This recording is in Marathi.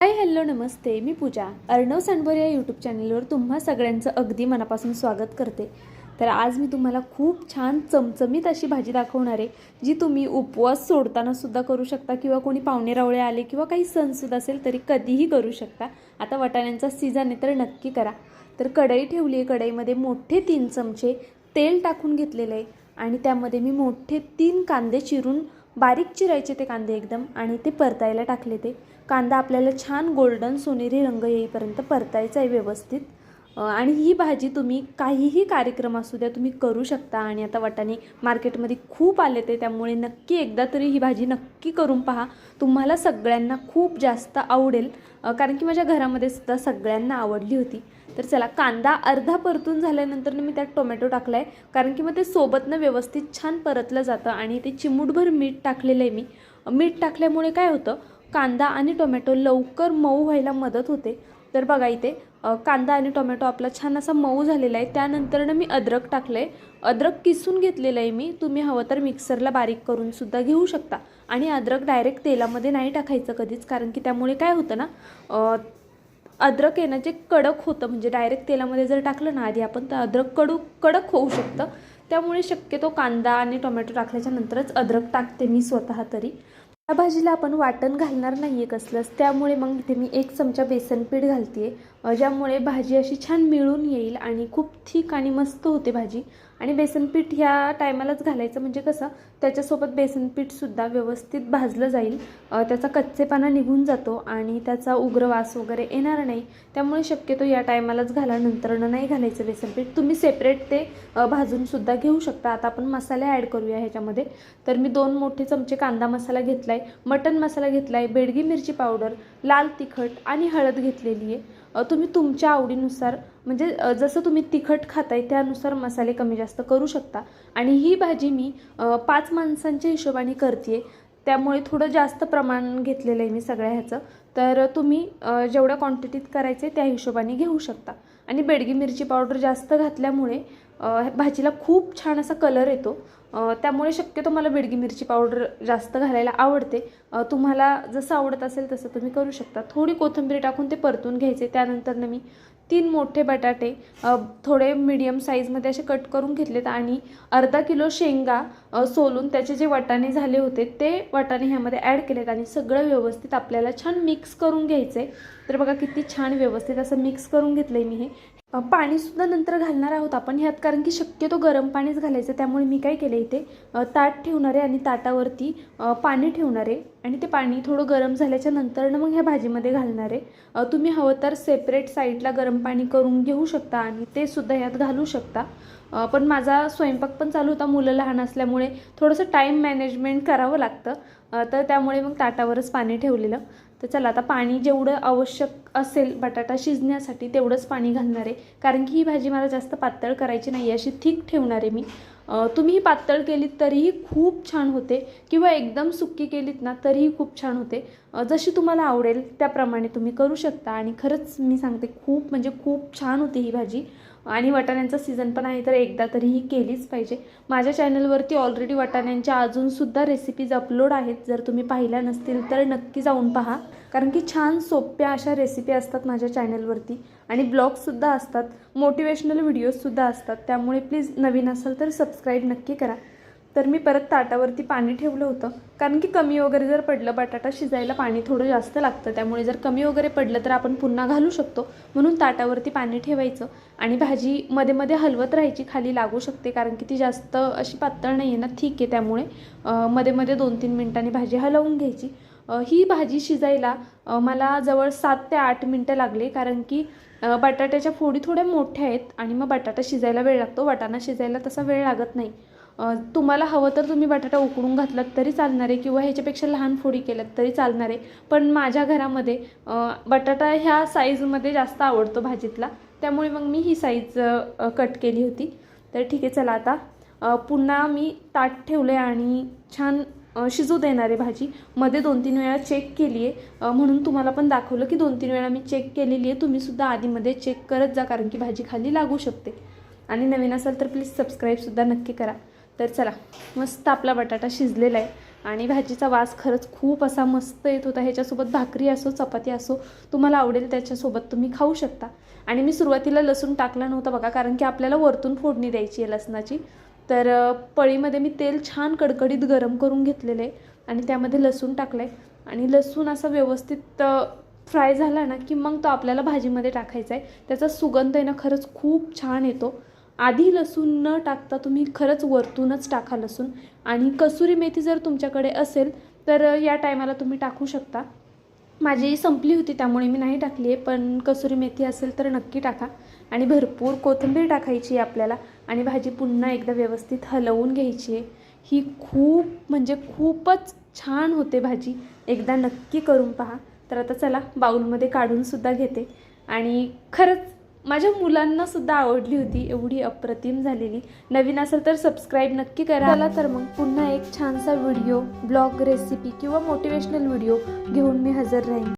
हाय हॅलो नमस्ते. मी पूजा. अर्णव सांडवर या यूट्यूब चॅनलवर तुम्हा सगळ्यांचं अगदी मनापासून स्वागत करते. तर आज मी तुम्हाला खूप छान चमचमीत अशी भाजी दाखवणार आहे जी तुम्ही उपवास सोडताना सुद्धा करू शकता किंवा कोणी पाहुणे रावळे आले किंवा काही सणसुद्धा असेल तरी कधीही करू शकता. आता वाटाण्यांचा सीझन आहे तर नक्की करा. तर कढई ठेवली आहे कढईमध्ये मोठे तीन चमचे तेल टाकून घेतलेलं आहे आणि त्यामध्ये मी मोठे तीन कांदे चिरून बारीक चिरायचे ते कांदे एकदम आणि ते परतायला टाकले ते. कांदा आपल्याला छान गोल्डन सोनेरी रंग येईपर्यंत परतायचा आहे व्यवस्थित. आणि ही भाजी तुम्ही काहीही कार्यक्रम असू द्या तुम्ही करू शकता. आणि आता वाटाणे मार्केटमध्ये खूप आले ते त्यामुळे नक्की एकदा तरी ही भाजी नक्की करून पहा. तुम्हाला सगळ्यांना खूप जास्त आवडेल. कारण की माझ्या घरामध्ये सुद्धा सगळ्यांना आवडली होती. तर चला कांदा अर्धा परतून झाल्यानंतर मी त्यात टोमॅटो टाकला आहे कारण की मग ते सोबतनं व्यवस्थित छान परतलं जातं आणि ते चिमूटभर मीठ टाकलेलं आहे मी. मीठ टाकल्यामुळे काय होतं कांदा आणि टोमॅटो लवकर मऊ व्हायला मदत होते. तर बघा इथे कांदा आणि टोमॅटो आपला छान असा मऊ झालेला आहे. त्यानंतरनं मी अद्रक टाकलं आहे अद्रक किसून घेतलेलं आहे मी. तुम्ही हवं तर मिक्सरला बारीक करून सुद्धा घेऊ शकता. आणि अद्रक डायरेक्ट तेलामध्ये नाही टाकायचं कधीच कारण की त्यामुळे काय होतं ना अद्रक आहे ना जे कडक होतं म्हणजे डायरेक्ट तेलामध्ये जर टाकलं ना आधी आपण तर अद्रक कडू कडक होऊ शकतं. त्यामुळे शक्यतो कांदा आणि टोमॅटो टाकल्याच्या नंतरच अद्रक टाकते मी स्वतः तरी. या भाजीला आपण वाटण घालणार नाही आहे कसलंच. त्यामुळे मग इथे मी एक चमचा बेसन पीठ घालते ज्यामुळे भाजी अशी छान मिळून येईल आणि खूप थिक आणि मस्त होते भाजी. आणि बेसनपीठ ह्या टायमालाच घालायचं. म्हणजे कसं त्याच्यासोबत बेसनपीठसुद्धा व्यवस्थित भाजलं जाईल. त्याचा कच्चेपणा निघून जातो आणि त्याचा उग्र वास वगैरे येणार नाही. त्यामुळे शक्यतो या टायमालाच घाला नंतरनं नाही घालायचं बेसनपीठ तुम्ही सेपरेट ते भाजूनसुद्धा घेऊ शकता. आता आपण मसाले ॲड करूया ह्याच्यामध्ये. तर मी दोन मोठे चमचे कांदा मसाला घेतला आहे मटन मसाला घेतला आहे बेडगी मिरची पावडर लाल तिखट आणि हळद घेतलेली आहे. तुम्ही तुमच्या आवडीनुसार म्हणजे जसं तुम्ही तिखट खाताय त्यानुसार मसाले कमी जास्त करू शकता. आणि ही भाजी मी पाच माणसांच्या हिशोबाने करते त्यामुळे थोडं जास्त प्रमाण घेतलेलं आहे मी सगळ्या ह्याचं. तर तुम्ही जेवढ्या क्वांटिटीत करायचे त्या हिशोबाने घेऊ शकता. आणि बेडगी मिरची पावडर जास्त घातल्यामुळे भाजीला खूप छान असा कलर येतो. त्यामुळे शक्यतो मला बेडगी मिरची पावडर जास्त घालायला आवडते. तुम्हाला जसं आवडत असेल तसं तुम्ही करू शकता. थोडी कोथिंबीर टाकून ते परतून घ्यायचे. त्यानंतरनं मी तीन मोठे बटाटे थोडे मीडियम साईजमध्ये असे कट करून घेतलेत आणि अर्धा किलो शेंगा सोलून त्याचे जे वाटाणे झाले होते ते वाटाणे ह्यामध्ये ॲड केलेत आणि सगळं व्यवस्थित आपल्याला छान मिक्स करून घ्यायचं आहे तर बघा किती छान व्यवस्थित असं मिक्स करून घेतलं आहे मी हे. पाणीसुद्धा नंतर घालणार आहोत आपण ह्यात कारण की शक्यतो गरम पाणीच घालायचं त्यामुळे मी काय केलं इथे ताट ठेवणार आहे आणि ताटावरती पाणी ठेवणार आहे आणि ते पाणी थोडं गरम झाल्याच्या नंतरनं मग ह्या भाजीमध्ये घालणार. आहे तुम्ही हवं तर सेपरेट साईडला गरम पाणी करून घेऊ शकता आणि ते सुद्धा ह्यात घालू शकता. पण माझा स्वयंपाक पण चालू होता मुलं लहान असल्यामुळे थोडंसं टाईम मॅनेजमेंट करावं लागतं. तर त्यामुळे मग ताटावरच पाणी ठेवलेलं. तर चला आता पाणी जेवढं आवश्यक असेल बटाटा शिजण्यासाठी तेवढंच पाणी घालणार आहे. कारण की ही भाजी मला जास्त पातळ करायची नाही अशी थिक ठेवणार आहे मी. तुम्ही ही पातळ केलीत तरीही खूप छान होते. किंवा एकदम सुक्की केलीत ना तरीही खूप छान होते. जशी तुम्हाला आवडेल त्याप्रमाणे तुम्ही करू शकता. आणि खरंच मी सांगते खूप म्हणजे खूप छान होती ही भाजी. आणि वाटाण्यांचा सीझन पण आहे तर एकदा तरी ही केलीच पाहिजे. माझ्या चॅनलवरती ऑलरेडी वाटाण्यांच्या अजूनसुद्धा रेसिपीज अपलोड आहेत. जर तुम्ही पाहिल्या नसतील तर नक्की जाऊन पहा. कारण की छान सोप्या अशा रेसिपी असतात माझ्या चॅनलवरती आणि ब्लॉग्ससुद्धा असतात. मोटिवेशनल व्हिडिओजसुद्धा असतात. त्यामुळे प्लीज नवीन असाल तर सबस्क्राईब नक्की करा. तर मी परत ताटावरती पाणी ठेवलं होतं. कारण की कमी वगैरे जर पडलं बटाटा शिजायला पाणी थोडं जास्त लागतं. त्यामुळे जर कमी वगैरे पडलं तर आपण पुन्हा घालू शकतो. म्हणून ताटावरती पाणी ठेवायचं. आणि भाजी मध्ये मध्ये हलवत राहायची. खाली लागू शकते. कारण की ती जास्त अशी पातळ नाही आहे ना ठीक आहे. त्यामुळे मध्ये मध्ये दोन तीन मिनटांनी भाजी हलवून घ्यायची. ही भाजी शिजायला मला जवळ सात ते आठ मिनटं लागले कारण की बटाट्याच्या फोडी थोड्या मोठ्या आहेत आणि मग बटाटा शिजायला वेळ लागतो. वाटाणा शिजायला तसा वेळ लागत नाही. तुम्हाला हवं तर तुम्ही बटाटा उकडून घातलात तरी चालणार आहे किंवा ह्याच्यापेक्षा लहान फोडी केल्यात तरी चालणार आहे. पण माझ्या घरामध्ये बटाटा ह्या साईजमध्ये जास्त आवडतो भाजीतला. त्यामुळे मग मी ही साईज कट केली होती. तर ठीक आहे चला आता पुन्हा मी ताट ठेवलं आहे आणि छान शिजू देणार आहे भाजी. मध्ये दोन तीन वेळा चेक केली आहे. म्हणून तुम्हाला पण दाखवलं की दोन तीन वेळा मी चेक केलेली आहे. तुम्हीसुद्धा आधीमध्ये चेक करत जा कारण की भाजी खाली लागू शकते. आणि नवीन असाल तर प्लीज सबस्क्राईबसुद्धा नक्की करा. तर चला मस्त आपला बटाटा शिजलेला आहे. आणि भाजीचा वास खरंच खूप असा मस्त येत होता. ह्याच्यासोबत भाकरी असो चपाती असो तुम्हाला आवडेल त्याच्यासोबत तुम्ही खाऊ शकता. आणि मी सुरुवातीला लसूण टाकला नव्हता बघा कारण की आपल्याला वरतून फोडणी द्यायची आहे लसणाची. तर पळीमध्ये मी तेल छान कडकडीत गरम करून घेतलेलं आहे आणि त्यामध्ये लसूण टाकलं आहे आणि लसूण असा व्यवस्थित फ्राय झाला ना की मग तो आपल्याला भाजीमध्ये टाकायचा आहे. त्याचा सुगंध आहे ना खरंच खूप छान येतो. आधी लसूण न टाकता तुम्ही खरंच वरतूनच टाका लसूण. आणि कसुरी मेथी जर तुमच्याकडे असेल तर या टायमाला तुम्ही टाकू शकता. माझी संपली होती त्यामुळे मी नाही टाकली आहे पण कसुरी मेथी असेल तर नक्की टाका. आणि भरपूर कोथिंबीर टाकायची आपल्याला. आणि भाजी पुन्हा एकदा व्यवस्थित हलवून घ्यायची आहे. ही खूप म्हणजे खूपच छान होते भाजी. एकदा नक्की करून पहा. तर आता चला बाऊलमध्ये काढूनसुद्धा घेते. आणि खरंच माझ्या मुलांनासुद्धा आवडली होती एवढी अप्रतिम झालेली. नवीन असेल तर सबस्क्राईब नक्की करा. आला तर मग पुन्हा एक छानसा व्हिडिओ ब्लॉग रेसिपी किंवा मोटिवेशनल व्हिडिओ घेऊन मी हजर राहीन.